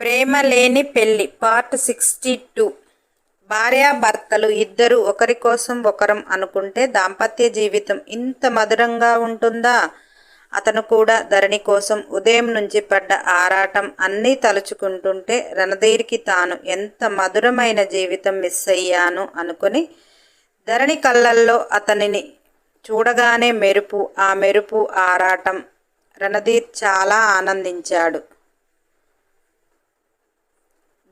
ప్రేమ లేని పెళ్ళి part sixty two. భార్యాభర్తలు ఇద్దరు ఒకరి కోసం ఒకరం అనుకుంటే దాంపత్య జీవితం ఇంత మధురంగా ఉంటుందా? అతను కూడా ధరణి కోసం ఉదయం నుంచి పడ్డ ఆరాటం అన్నీ తలుచుకుంటుంటే రణధీర్కి తాను ఎంత మధురమైన జీవితం మిస్ అయ్యాను అనుకుని ధరణి కళ్ళల్లో అతనిని చూడగానే మెరుపు ఆ మెరుపు ఆరాటం రణధీర్ చాలా ఆనందించాడు.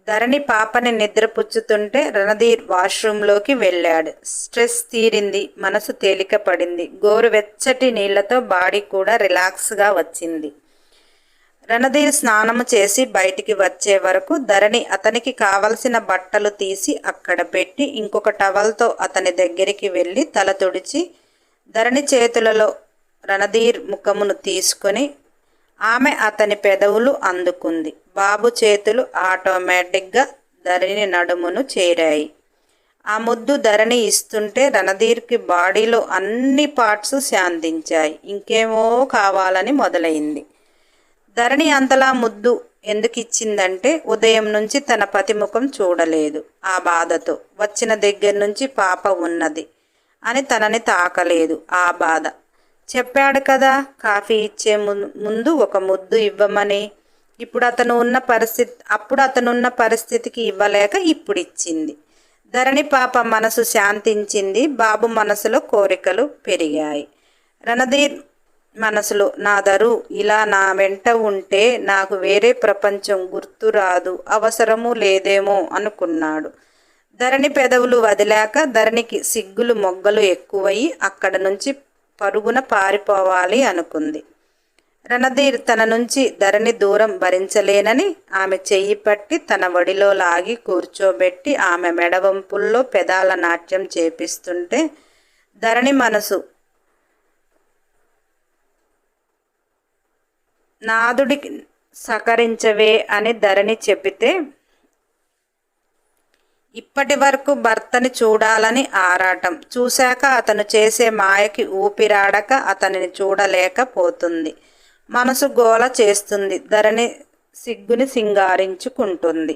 ధరణి పాపని నిద్రపుచ్చుతుంటే రణధీర్ వాష్రూంలోకి వెళ్ళాడు. స్ట్రెస్ తీరింది మనసు తేలిక పడింది గోరువెచ్చటి నీళ్ళతో బాడీ కూడా రిలాక్స్గా వచ్చింది. రణధీర్ స్నానము చేసి బయటికి వచ్చే వరకు ధరణి అతనికి కావలసిన బట్టలు తీసి అక్కడ పెట్టి ఇంకొక టవల్తో అతని దగ్గరికి వెళ్ళి తల తుడిచి ధరణి చేతులలో రణధీర్ ముఖమును తీసుకొని ఆమె అతని పెదవులు అందుకుంది. బాబు చేతులు ఆటోమేటిక్గా ధరణి నడుమును చేరాయి. ఆ ముద్దు ధరణి ఇస్తుంటే రణధీర్కి బాడీలో అన్ని పార్ట్స్ శాంతించాయి. ఇంకేమో కావాలని మొదలైంది. ధరణి అంతలా ముద్దు ఎందుకు ఇచ్చిందంటే ఉదయం నుంచి తన పతి ముఖం చూడలేదు. ఆ బాధతో వచ్చిన దగ్గర నుంచి పాప ఉన్నది అని తనని తాకలేదు. ఆ బాధ చెప్పాడు కదా కాఫీ ఇచ్చే ము- ముందు ఒక ముద్దు ఇవ్వమని. ఇప్పుడు అతను ఉన్న పరిస్థితి అప్పుడు అతను ఉన్న పరిస్థితికి ఇవ్వలేక ఇప్పుడు ఇచ్చింది. ధరణి పాప మనసు శాంతించింది బాబు మనసులో కోరికలు పెరిగాయి. రణధీర్ మనసులో నా దరు ఇలా నా వెంట ఉంటే నాకు వేరే ప్రపంచం గుర్తు రాదు అవసరము లేదేమో అనుకున్నాడు. ధరణి పెదవులు వదిలాక ధరణికి సిగ్గులు మొగ్గలు ఎక్కువయి అక్కడ నుంచి పరుగున పారిపోవాలి అనుకుంది. రణధీర్ తన నుంచి ధరణి దూరం భరించలేనని ఆమె చెయ్యి పట్టి తన వడిలో లాగి కూర్చోబెట్టి ఆమె మెడవంపుల్లో పెదాల నాట్యం చేపిస్తుంటే ధరణి మనసు నాదుడికి సకరించవే అని ధరణి చెబితే ఇప్పటి వరకు భర్తని చూడాలని ఆరాటం. చూశాక అతను చేసే మాయకి ఊపిరాడక అతనిని చూడలేకపోతుంది. మనసు గోల చేస్తుంది. ధరణి సిగ్గుని సింగారించుకుంటుంది.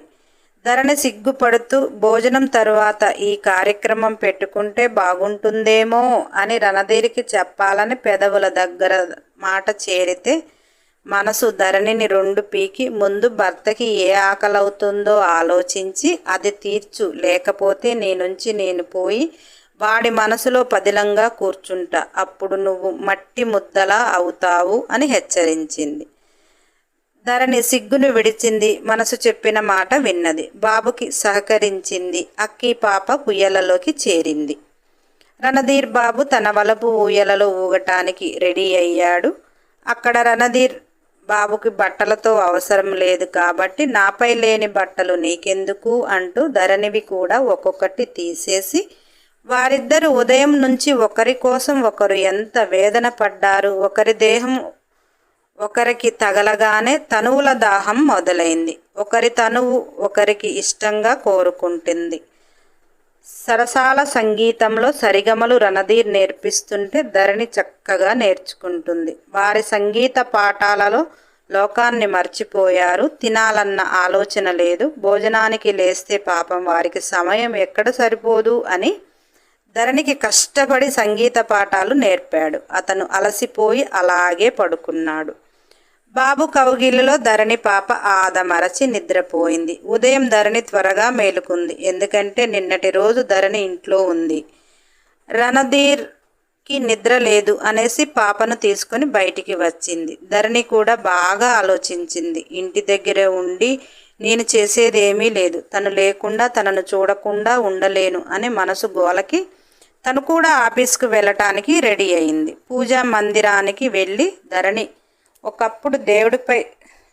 ధరణి సిగ్గుపడుతూ భోజనం తరువాత ఈ కార్యక్రమం పెట్టుకుంటే బాగుంటుందేమో అని రణధీరికి చెప్పాలని పెదవుల దగ్గర మాట చేరితే మనసు ధరణిని రెండు పీకి ముందు భర్తకి ఏ ఆకలవుతుందో ఆలోచించి అది తీర్చు. లేకపోతే నీ నుంచి నేను పోయి వాడి మనసులో పదిలంగా కూర్చుంటా. అప్పుడు నువ్వు మట్టి ముద్దలా అవుతావు అని హెచ్చరించింది. ధరణి సిగ్గును విడిచింది. మనసు చెప్పిన మాట విన్నది. బాబుకి సహకరించింది. అక్కి పాప ఉయ్యలలోకి చేరింది. రణధీర్ బాబు తన వలపు ఊయలలో ఊగటానికి రెడీ అయ్యాడు. అక్కడ రణధీర్ బాబుకి బట్టలతో అవసరం లేదు కాబట్టి నాపై లేని బట్టలు నీకెందుకు అంటూ ధరణివి కూడా ఒక్కొక్కటి తీసేసి వారిద్దరు ఉదయం నుంచి ఒకరి కోసం ఒకరు ఎంత వేదన పడ్డారు ఒకరి దేహం ఒకరికి తగలగానే తనువుల దాహం మొదలైంది. ఒకరి తనువు ఒకరికి ఇష్టంగా కోరుకుంటుంది. సరసాల సంగీతంలో సరిగమలు రణధీర్ నేర్పిస్తుంటే ధరణి చక్కగా నేర్చుకుంటుంది. వారి సంగీత పాఠాలలో లోకాన్ని మర్చిపోయారు తినాలన్న ఆలోచన లేదు భోజనానికి లేస్తే పాపం వారికి సమయం ఎక్కడ సరిపోదు అని ధరణికి కష్టపడి సంగీత పాఠాలు నేర్పాడు. అతను అలసిపోయి అలాగే పడుకున్నాడు. బాబు కౌగిలిలో ధరణి పాప ఆదమరచి నిద్రపోయింది. ఉదయం ధరణి త్వరగా మేలుకుంది. ఎందుకంటే నిన్నటి రోజు ధరణి ఇంట్లో ఉంది. రణధీర్కి నిద్ర లేదు అనేసి పాపను తీసుకొని బయటికి వచ్చింది. ధరణి కూడా బాగా ఆలోచించింది. ఇంటి దగ్గరే ఉండి నేను చేసేదేమీ లేదు. తను లేకుండా తనను చూడకుండా ఉండలేను అని మనసు గోలకి తను కూడా ఆఫీస్కు వెళ్ళటానికి రెడీ అయింది. పూజా మందిరానికి వెళ్ళి ధరణి ఒకప్పుడు దేవుడిపై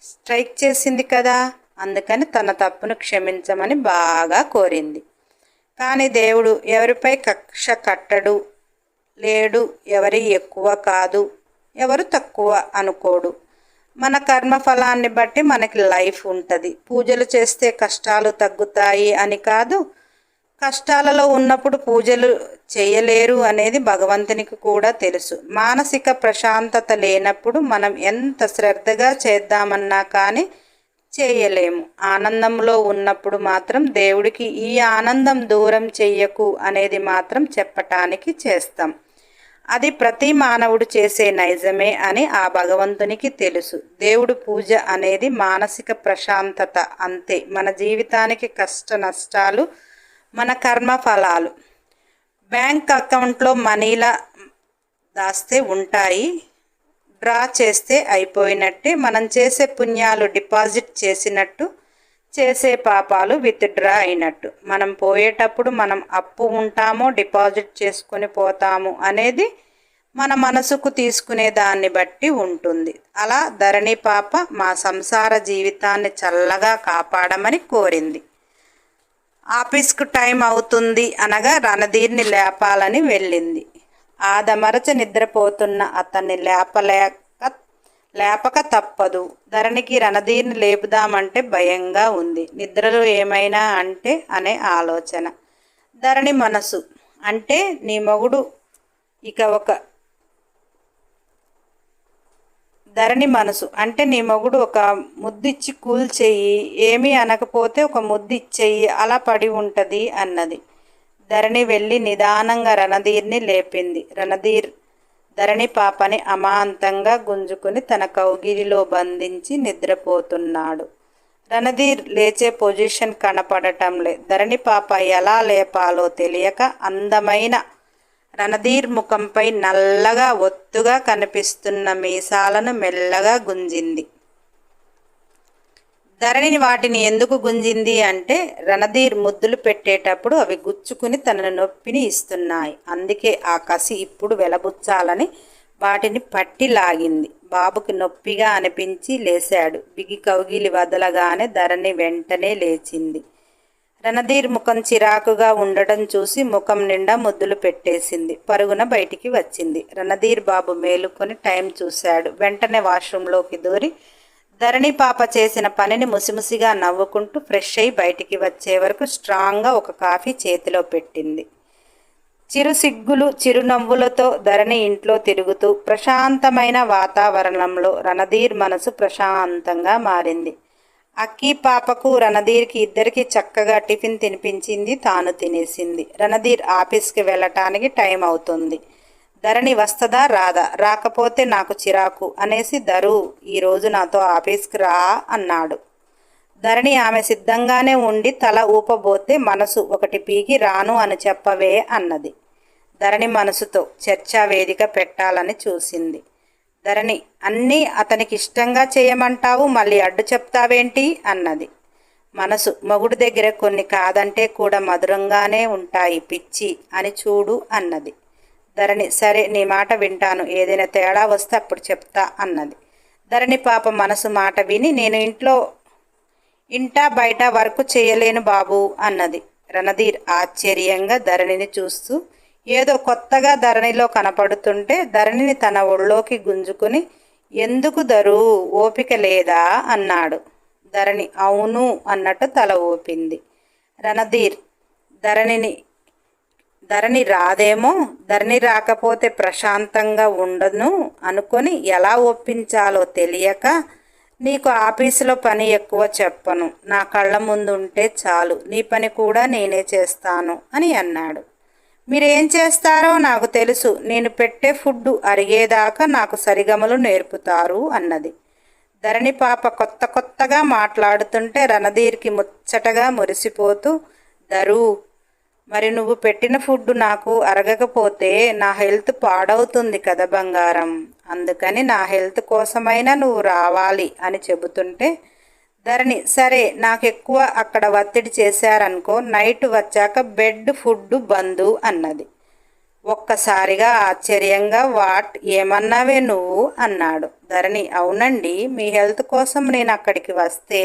స్ట్రైక్ చేసింది కదా అందుకని తన తప్పును క్షమించమని బాగా కోరింది. కానీ దేవుడు ఎవరిపై కక్ష కట్టడు లేడు ఎవరి ఎక్కువ కాదు ఎవరు తక్కువ అనుకోడు. మన కర్మఫలాన్ని బట్టి మనకి లైఫ్ ఉంటుంది. పూజలు చేస్తే కష్టాలు తగ్గుతాయి అని కాదు కష్టాలలో ఉన్నప్పుడు పూజలు చేయలేరు అనేది భగవంతునికి కూడా తెలుసు. మానసిక ప్రశాంతత లేనప్పుడు మనం ఎంత శ్రద్ధగా చేద్దామన్నా కానీ చేయలేము. ఆనందంలో ఉన్నప్పుడు మాత్రం దేవుడికి ఈ ఆనందం దూరం చెయ్యకు అనేది మాత్రం చెప్పటానికి చేస్తాం. అది ప్రతి మానవుడు చేసే నైజమే అని ఆ భగవంతునికి తెలుసు. దేవుడు పూజ అనేది మానసిక ప్రశాంతత అంతే. మన జీవితానికి కష్ట నష్టాలు మన కర్మ ఫలాలు. బ్యాంక్ అకౌంట్లో మనీలా దాస్తే ఉంటాయి. డ్రా చేస్తే అయిపోయినట్టే. మనం చేసే పుణ్యాలు డిపాజిట్ చేసినట్టు చేసే పాపాలు విత్డ్రా అయినట్టు. మనం పోయేటప్పుడు మనం అప్పు ఉంటామో డిపాజిట్ చేసుకొని పోతాము అనేది మన మనసుకు తీసుకునే దాన్ని బట్టి ఉంటుంది. అలా ధరణి పాప మా సంసార జీవితాన్ని చల్లగా కాపాడమని కోరింది. ఆఫీస్కు టైం అవుతుంది అనగా రణధీర్ని లేపాలని వెళ్ళింది. ఆదమరచ నిద్రపోతున్న అతన్ని లేపలేక లేపక తప్పదు. ధరణికి రణధీర్ని లేపుదామంటే భయంగా ఉంది. నిద్రలో ఏమైనా అంటే అనే ఆలోచన. ధరణి మనసు. అంటే నీ మొగుడు ఇక ఒక ధరణి మనసు. అంటే నీ మొగుడు ఒక ముద్దిచ్చి కూల్చేయి ఏమీ అనకపోతే ఒక ముద్దిచ్చేయి అలా పడి ఉంటుంది అన్నది. ధరణి వెళ్ళి నిదానంగా రణధీర్ని లేపింది. రణధీర్ ధరణి పాపని అమాంతంగా గుంజుకుని తన కౌగిలిలో బంధించి నిద్రపోతున్నాడు. రణధీర్ లేచే పొజిషన్ కనపడటంలే. ధరణి పాప ఎలా లేపాలో తెలియక అందమైన రణధీర్ ముఖంపై నల్లగా ఒత్తుగా కనిపిస్తున్న మీసాలను మెల్లగా గుంజింది. ధరణిని వాటిని ఎందుకు గుంజింది అంటే రణధీర్ ముద్దులు పెట్టేటప్పుడు అవి గుచ్చుకుని తన నొప్పిని ఇస్తున్నాయి. అందుకే ఆ కసి ఇప్పుడు వెలబుచ్చాలని వాటిని పట్టి లాగింది. బాబుకి నొప్పిగా అనిపించి లేశాడు. బిగి కౌగిలి వదలగానే ధరణి వెంటనే లేచింది. రణధీర్ ముఖం చిరాకుగా ఉండటం చూసి ముఖం నిండా ముద్దులు పెట్టేసింది. పరుగున బయటికి వచ్చింది. రణధీర్ బాబు మేలుకొని టైం చూశాడు. వెంటనే వాష్రూంలోకి దూరి ధరణి పాప చేసిన పనిని ముసిముసిగా నవ్వుకుంటూ ఫ్రెష్ అయి బయటికి వచ్చే వరకు స్ట్రాంగ్గా ఒక కాఫీ చేతిలో పెట్టింది. చిరు సిగ్గులు చిరునవ్వులతో ధరణి ఇంట్లో తిరుగుతూ ప్రశాంతమైన వాతావరణంలో రణధీర్ మనసు ప్రశాంతంగా మారింది. అక్కి పాపకు రణధీర్కి ఇద్దరికి చక్కగా టిఫిన్ తినిపించింది తాను తినేసింది. రణధీర్ ఆఫీస్కి వెళ్ళటానికి టైం అవుతుంది. ధరణి వస్తదా? రాదా. రాకపోతే నాకు చిరాకు అనేసి ధరు ఈరోజు నాతో ఆఫీస్కి రా అన్నాడు. ధరణి ఆమె సిద్ధంగానే ఉండి తల ఊపబోతే మనసు ఒకటి పీకి రాను అని చెప్పవే అన్నది. ధరణి మనసుతో చర్చా వేదిక పెట్టాలని చూసింది. ధరణి అన్నీ అతనికి ఇష్టంగా చేయమంటావు మళ్ళీ అడ్డు చెప్తావేంటి? అన్నది. మనసు మొగుడు దగ్గర కొన్ని కాదంటే కూడా మధురంగానే ఉంటాయి పిచ్చి అని చూడు అన్నది. ధరణి సరే నీ మాట వింటాను ఏదైనా తేడా వస్తే అప్పుడు చెప్తా అన్నది. ధరణి పాప మనసు మాట విని నేను ఇంట్లో ఇంటా బయట వర్క్ చేయలేను బాబు అన్నది. రణధీర్ ఆశ్చర్యంగా ధరణిని చూస్తూ ఏదో కొత్తగా ధరణిలో కనపడుతుంటే ధరణిని తన ఒళ్ళోకి గుంజుకుని ఎందుకు ధరు? ఓపిక లేదా అన్నాడు. ధరణి అవును అన్నట్టు తల ఊపింది. రణధీర్ ధరణిని ధరణి రాదేమో ధరణి రాకపోతే ప్రశాంతంగా ఉండను అనుకొని ఎలా ఒప్పించాలో తెలియక నీకు ఆఫీసులో పని ఎక్కువ చెప్పను. నా కళ్ళ ముందు ఉంటే చాలు. నీ పని కూడా నేనే చేస్తాను అని అన్నాడు. మీరేం చేస్తారో నాకు తెలుసు. నేను పెట్టే ఫుడ్ అరిగేదాకా నాకు సరిగమలు నేర్పుతారు అన్నది. ధరణి పాప కొత్త కొత్తగా మాట్లాడుతుంటే రణధీర్కి ముచ్చటగా మురిసిపోతూ ధరు మరి నువ్వు పెట్టిన ఫుడ్ నాకు అరగకపోతే నా హెల్త్ పాడవుతుంది కదా బంగారం. అందుకని నా హెల్త్ కోసమైనా నువ్వు రావాలి అని చెబుతుంటే ధరణి సరే నాకు ఎక్కువ అక్కడ ఒత్తిడి చేశారనుకో నైట్ వచ్చాక బెడ్ ఫుడ్ బందు అన్నది. ఒక్కసారిగా ఆశ్చర్యంగా వాట్? ఏమన్నావే నువ్వు? అన్నాడు. ధరణి అవునండి మీ హెల్త్ కోసం నేను అక్కడికి వస్తే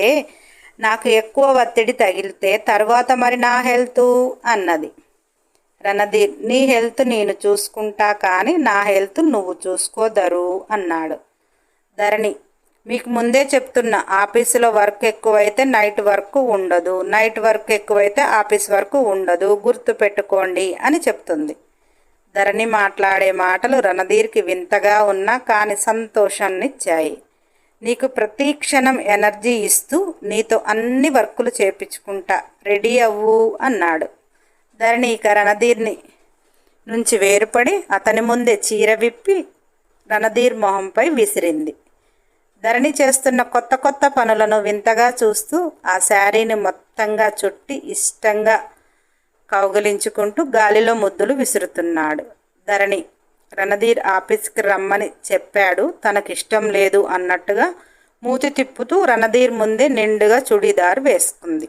నాకు ఎక్కువ ఒత్తిడి తగిలితే తర్వాత మరి నా హెల్త్? అన్నది. రణధీర్ నీ హెల్త్ నేను చూసుకుంటా కానీ నా హెల్త్ నువ్వు చూసుకోదరు అన్నాడు. ధరణి మీకు ముందే చెప్తున్నా ఆఫీసులో వర్క్ ఎక్కువైతే నైట్ వర్క్ ఉండదు. నైట్ వర్క్ ఎక్కువైతే ఆఫీస్ వర్క్ ఉండదు. గుర్తు పెట్టుకోండి అని చెప్తుంది. ధరణి మాట్లాడే మాటలు రణధీర్కి వింతగా ఉన్నా కాని సంతోషాన్నిచ్చాయి. నీకు ప్రతి క్షణం ఎనర్జీ ఇస్తూ నీతో అన్ని వర్కులు చేపించుకుంటా రెడీ అవ్వు అన్నాడు. ధరణి ఇక రణధీర్ని నుంచి వేరుపడి అతని ముందే చీర విప్పి రణధీర్ మొహంపై విసిరింది. ధరణి చేస్తున్న కొత్త కొత్త పనులను వింతగా చూస్తూ ఆ శారీని మొత్తంగా చుట్టి ఇష్టంగా కౌగిలించుకుంటూ గాలిలో ముద్దులు విసురుతున్నాడు. ధరణి రణధీర్ ఆఫీస్కి రమ్మని చెప్పాడు. తనకిష్టం లేదు అన్నట్టుగా మూతి తిప్పుతూ రణధీర్ ముందే నిండుగా చుడీదార్ వేసుకుంది.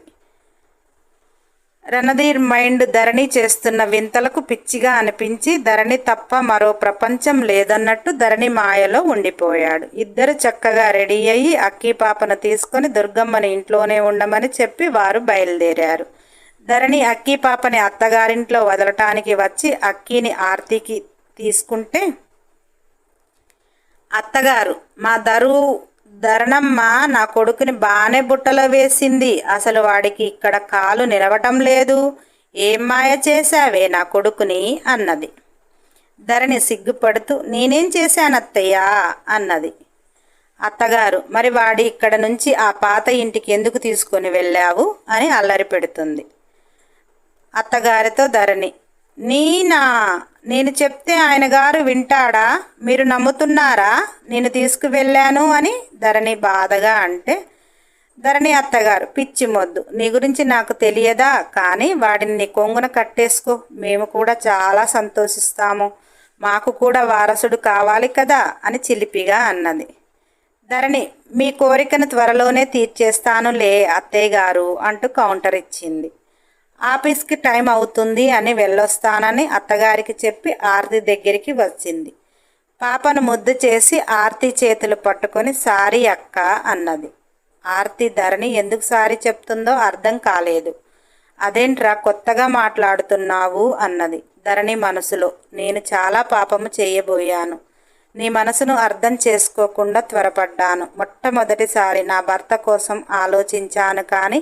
రణధీర్ మైండ్ ధరణి చేస్తున్న వింతలకు పిచ్చిగా అనిపించి ధరణి తప్ప మరో ప్రపంచం లేదన్నట్టు ధరణి మాయలో ఉండిపోయాడు. ఇద్దరు చక్కగా రెడీ అయ్యి అక్కీ పాపను తీసుకొని దుర్గమ్మని ఇంట్లోనే ఉండమని చెప్పి వారు బయలుదేరారు. ధరణి అక్కీ పాపని అత్తగారింట్లో వదలటానికి వచ్చి అక్కీని ఆర్తికి తీసుకుంటే అత్తగారు మా దరువు ధరణమ్మ నా కొడుకుని బాగానే బుట్టలో వేసింది. అసలు వాడికి ఇక్కడ కాలు నిలవటం లేదు. ఏం మాయ చేశావే నా కొడుకుని? అన్నది. ధరణి సిగ్గుపడుతూ నేనేం చేశానత్తయ్యా? అన్నది. అత్తగారు మరి వాడి ఇక్కడ నుంచి ఆ పాత ఇంటికి ఎందుకు తీసుకొని వెళ్ళావు? అని అల్లరి పెడుతుంది. అత్తగారితో ధరణి నీనా నేను చెప్తే ఆయన గారు వింటాడా? మీరు నమ్ముతున్నారా? నేను తీసుకువెళ్ళాను అని ధరణి బాధగా అంటే ధరణి అత్తగారు పిచ్చి మొద్దు. నీ గురించి నాకు తెలియదా? కానీ వాడిని నీ కొంగున కట్టేసుకో. మేము కూడా చాలా సంతోషిస్తాము. మాకు కూడా వారసుడు కావాలి కదా? అని చిలిపిగా అన్నది. ధరణి మీ కోరికను త్వరలోనే తీర్చేస్తానులే అత్తయ్య గారు అంటూ కౌంటర్ ఇచ్చింది. ఆఫీస్కి టైం అవుతుంది అని వెళ్ళొస్తానని అత్తగారికి చెప్పి ఆర్తి దగ్గరికి వచ్చింది. పాపను ముద్దు చేసి ఆర్తి చేతులు పట్టుకొని సారీ అక్క అన్నది. ఆర్తి ధరణి ఎందుకు సారీ చెప్తుందో అర్థం కాలేదు. అదేంట్రా కొత్తగా మాట్లాడుతున్నావు అన్నది. ధరణి మనసులో నేను చాలా పాపము చేయబోయాను. నీ మనసును అర్థం చేసుకోకుండా త్వరపడ్డాను. మొట్టమొదటిసారి నా భర్త కోసం ఆలోచించాను కానీ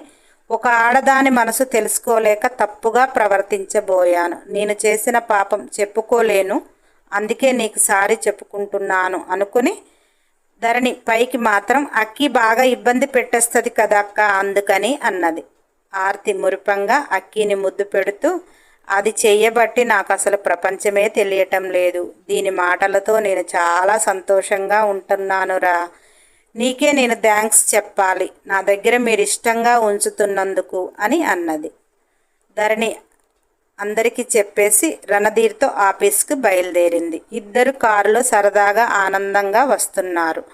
ఒక ఆడదాని మనసు తెలుసుకోలేక తప్పుగా ప్రవర్తించబోయాను. నేను చేసిన పాపం చెప్పుకోలేను. అందుకే నీకు సారి చెప్పుకుంటున్నాను అనుకుని ధరణి పైకి మాత్రం అక్కి బాగా ఇబ్బంది పెట్టేస్తుంది కదా అక్క అందుకని అన్నది. ఆర్తి మురిపంగా అక్కిని ముద్దు పెడుతూ అది చెయ్యబట్టి నాకు అసలు ప్రపంచమే తెలియటం లేదు. దీని మాటలతో నేను చాలా సంతోషంగా ఉంటున్నానురా. నీకే నేను థ్యాంక్స్ చెప్పాలి. నా దగ్గర మీరు ఇష్టంగా ఉంచుతున్నందుకు అని అన్నది. ధరణి అందరికీ చెప్పేసి రణధీర్తో ఆఫీస్కి బయలుదేరింది. ఇద్దరు కారులో సరదాగా ఆనందంగా వస్తున్నారు.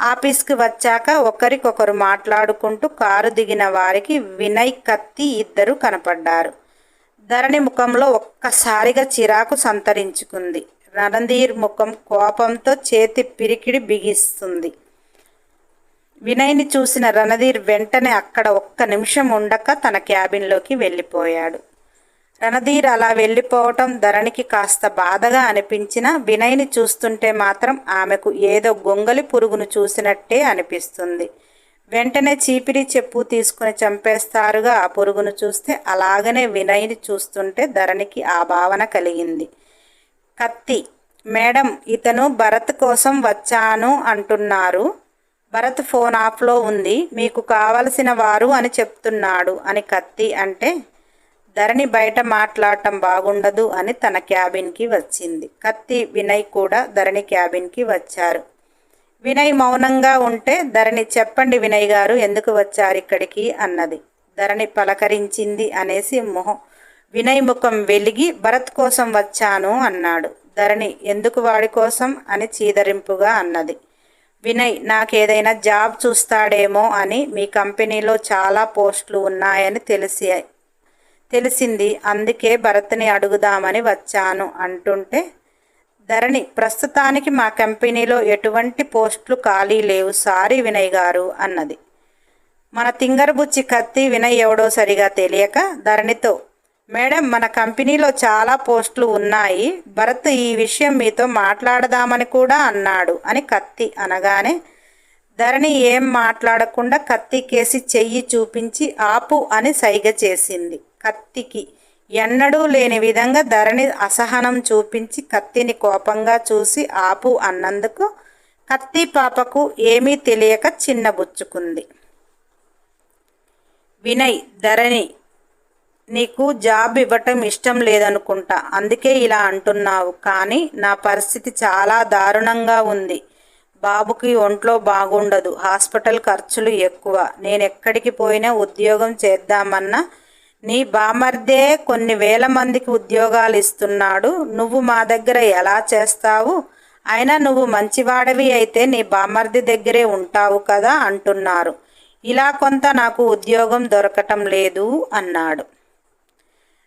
ఆఫీస్కి వచ్చాక ఒకరికొకరు మాట్లాడుకుంటూ కారు దిగిన వారికి వినయ్ కత్తి ఇద్దరు కనపడ్డారు. ధరణి ముఖంలో ఒక్కసారిగా చిరాకు సంతరించుకుంది. రణధీర్ ముఖం కోపంతో చేతి పిరికిడి బిగిస్తుంది. వినయ్ని చూసిన రణధీర్ వెంటనే అక్కడ ఒక్క నిమిషం ఉండక తన క్యాబిన్లోకి వెళ్ళిపోయాడు. రణధీర్ అలా వెళ్ళిపోవటం ధరణికి కాస్త బాధగా అనిపించిన వినయ్ని చూస్తుంటే మాత్రం ఆమెకు ఏదో గొంగలి పురుగును చూసినట్టే అనిపిస్తుంది. వెంటనే చీపిరి చెప్పు తీసుకుని చంపేస్తారుగా ఆ పురుగును చూస్తే అలాగనే వినయ్ని చూస్తుంటే ధరణికి ఆ భావన కలిగింది. కత్తి మేడం ఇతను భరత్ కోసం వచ్చాను అంటున్నారు. భరత్ ఫోన్ ఆఫ్లో ఉంది. మీకు కావలసిన వారు అని చెప్తున్నాడు అని కత్తి అంటే ధరణి బయట మాట్లాడటం బాగుండదు అని తన క్యాబిన్కి వచ్చింది. కత్తి వినయ్ కూడా ధరణి క్యాబిన్కి వచ్చారు. వినయ్ మౌనంగా ఉంటే ధరణి చెప్పండి వినయ్ గారు ఎందుకు వచ్చారు ఇక్కడికి అన్నది. ధరణి పలకరించింది అనేసి మొహం వినయ్ ముఖం వెలిగి భరత్ కోసం వచ్చాను అన్నాడు. ధరణి ఎందుకు వాడి కోసం అని చీదరింపుగా అన్నది. వినయ్ నాకేదైనా జాబ్ చూస్తాడేమో అని మీ కంపెనీలో చాలా పోస్టులు ఉన్నాయని తెలిసి తెలిసింది. అందుకే భరత్ని అడుగుదామని వచ్చాను అంటుంటే ధరణి ప్రస్తుతానికి మా కంపెనీలో ఎటువంటి పోస్టులు ఖాళీ లేవు సారీ వినయ్ గారు అన్నది. మన తింగరబుచ్చి కత్తి వినయ్ ఎవడో సరిగా తెలియక ధరణితో మేడం మన కంపెనీలో చాలా పోస్టులు ఉన్నాయి. భరత్ ఈ విషయం మీతో మాట్లాడదామని కూడా అన్నాడు అని కత్తి అనగానే ధరణి ఏం మాట్లాడకుండా కత్తి కేసి చెయ్యి చూపించి ఆపు అని సైగ చేసింది. కత్తికి ఎన్నడూ లేని విధంగా ధరణి అసహనం చూపించి కత్తిని కోపంగా చూసి ఆపు అన్నందుకు కత్తి పాపకు ఏమీ తెలియక చిన్నబుచ్చుకుంది వినయ్ ధరణి నీకు జాబ్ ఇవ్వటం ఇష్టం లేదనుకుంటా. అందుకే ఇలా అంటున్నావు. కానీ నా పరిస్థితి చాలా దారుణంగా ఉంది. బాబుకి ఒంట్లో బాగుండదు. హాస్పిటల్ ఖర్చులు ఎక్కువ. నేను ఎక్కడికి పోయినా ఉద్యోగం చేద్దామన్నా నీ బామర్దే కొన్ని వేల మందికి ఉద్యోగాలు ఇస్తున్నాడు. నువ్వు మా దగ్గర ఎలా చేస్తావు? అయినా నువ్వు మంచివాడవి అయితే నీ బామర్ది దగ్గరే ఉంటావు కదా అంటున్నారు. ఇలా కొంత నాకు ఉద్యోగం దొరకటం లేదు అన్నాడు.